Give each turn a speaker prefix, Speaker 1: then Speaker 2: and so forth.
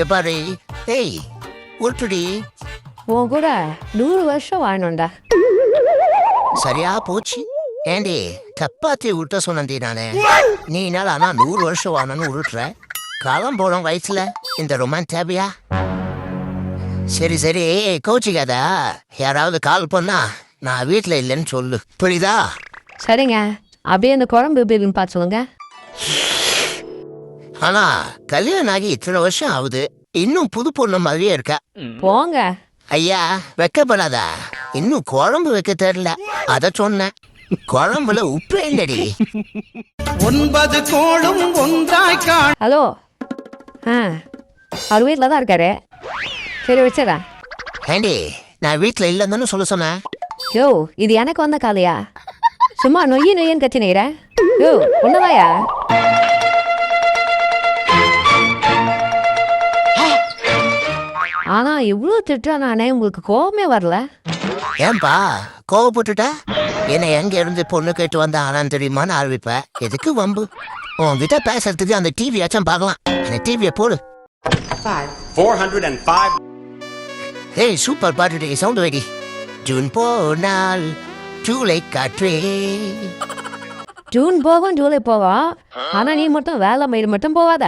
Speaker 1: இங்க பாரு. ஏய் உருட்டுடி.
Speaker 2: உன் கூட நூறு வருஷம் வாழணும்டா.
Speaker 1: சரியா போச்சு. ஏண்டி சப்பாத்தி உருட்ட சொன்னந்தி நானே. நீ என்னால ஆனா நூறு வருஷம் வானன்னு உருட்டுற. காலம் போனோம் வயசுல இந்த ரொமான் தேவையா? சரி சரி. கோச்சிக்காத. யாராவது கால் பண்ணா நான் வீட்ல இல்லைன்னு சொல்லு. புரியுதா?
Speaker 2: சரிங்க. அப்படியே அந்த குழம்பு எப்படி இருக்குன்னு பார்த்து சொல்லுங்க.
Speaker 1: ஆனா கல்யாணம் ஆகி இத்தனை வருஷம் ஆகுது. இன்னும் புது பொண்ணு மாதிரியே இருக்கா.
Speaker 2: போங்க.
Speaker 1: ஐயா வெக்கப்படாத இன்னும் குழம்பு வைக்க தெரியல. அத சொன்னேன். குழம்புல உப்பு இல்லடி.
Speaker 3: ஒன்பது கோளும் ஒன்றாய் காண
Speaker 2: ஹலோ. ஆ அவர் வீட்டில் தான் இருக்காரு. சரி வச்சிடறேன்.
Speaker 1: ஏண்டி நான் வீட்ல இல்லைன்னு சொல்ல சொன்னேன்.
Speaker 2: யோ இது எனக்கு வந்த காலையா? சும்மா நொய்யி நொய்யன்னு கத்தினீரேன் யோ ஒன்னதாயா ஆனா இவ்வளோ திட்டுறா நானே உங்களுக்கு கோவமே வரல.
Speaker 1: ஏன்பா கோவப்பட்டுட்ட? என்னை எங்க இருந்து பொண்ணு கேட்டு வந்த ஆனான்னு தெரியுமான்னு ஆரம்பிப்ப எதுக்கு வம்பு? உன்கிட்ட பேசுறதுக்கு அந்த டிவி ஆச்சும் பார்க்கலாம். அந்த டிவியை போடு.
Speaker 4: 405
Speaker 1: ஏய் சூப்பர் பாட்டு சவுண்ட் வெடி. ஜூன் போனால் ஜூலை காற்றே.
Speaker 2: ஜூன் போகும் ஜூலை போகும் ஆனா நீ மட்டும் வேலை மயிர் மட்டும் போவாத.